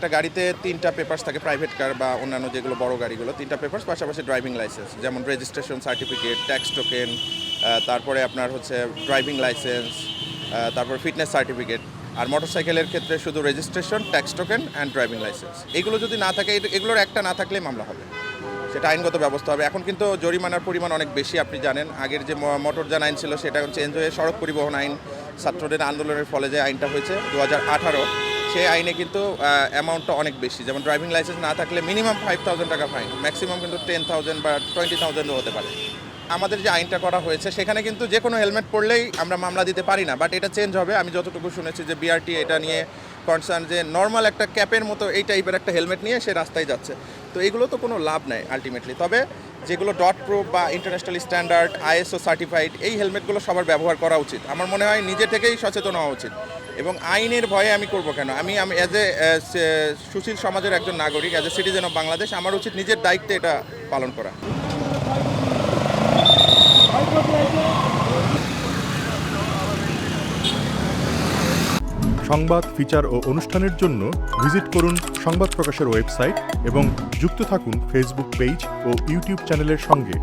একটা গাড়িতে তিনটা পেপার্স থাকে প্রাইভেট কার বা অন্যান্য যেগুলো বড় গাড়িগুলো, তিনটা পেপার্স পাশাপাশি ড্রাইভিং লাইসেন্স যেমন রেজিস্ট্রেশন সার্টিফিকেট ট্যাক্স টোকেন তারপরে আপনার হচ্ছে ড্রাইভিং লাইসেন্স তারপর ফিটনেস সার্টিফিকেট আর মোটরসাইকেলের ক্ষেত্রে শুধু registration tax token and driving licence এগুলো যদি না থাকে এগুলোর একটা না থাকলেই মামলা হবে। সেটা আইনগত ব্যবস্থা হবে। এখন কিন্তু জরিমানার পরিমাণ অনেক বেশি, আপনি জানেন। আগের যে মোটরযান আইন ছিল, সেটা চেঞ্জ হয়ে সড়ক পরিবহন আইন, ছাত্রদের আন্দোলনের ফলে যে আইনটা হয়েছে দু হাজার আঠারো সেই আইনে কিন্তু অ্যামাউন্টটা অনেক বেশি। যেমন ড্রাইভিং লাইসেন্স না থাকলে মিনিমাম ফাইভ থাউজেন্ড টাকা ফাইন ম্যাক্সিমাম কিন্তু টেন থাউজেন্ড বা টোয়েন্টি থাউজেন্ডও হতে পারে। আমাদের যে আইনটা করা হয়েছে, সেখানে কিন্তু যে কোনো হেলমেট পরলেই আমরা মামলা দিতে পারি না বাট এটা চেঞ্জ হবে। আমি যতটুকু শুনেছি যে বিআরটি এটা নিয়ে কনসার্ন যে নর্মাল একটা ক্যাপের মতো এই টাইপের একটা হেলমেট নিয়ে সে রাস্তায় যাচ্ছে। তো এগুলো তো কোনো লাভ নাই আলটিমেটলি তবে যেগুলো ডট প্রুফ বা ইন্টারন্যাশনাল স্ট্যান্ডার্ড আইএসও সার্টিফাইড এই হেলমেটগুলো সবার ব্যবহার করা উচিত। আমার মনে হয় নিজে থেকেই সচেতন হওয়া উচিত। এবং আইনের ভয়ে আমি করব কেন? আমি আমি অ্যাজ এ সুশীল সমাজের একজন নাগরিক as a citizen of Bangladesh আমার উচিত নিজের দায়িত্বে এটা পালন করা। সংবাদ, ফিচার ও অনুষ্ঠানের জন্য ভিজিট করুন সংবাদ প্রকাশের ওয়েবসাইট এবং যুক্ত থাকুন ফেসবুক পেজ ও ইউটিউব চ্যানেলের সঙ্গে।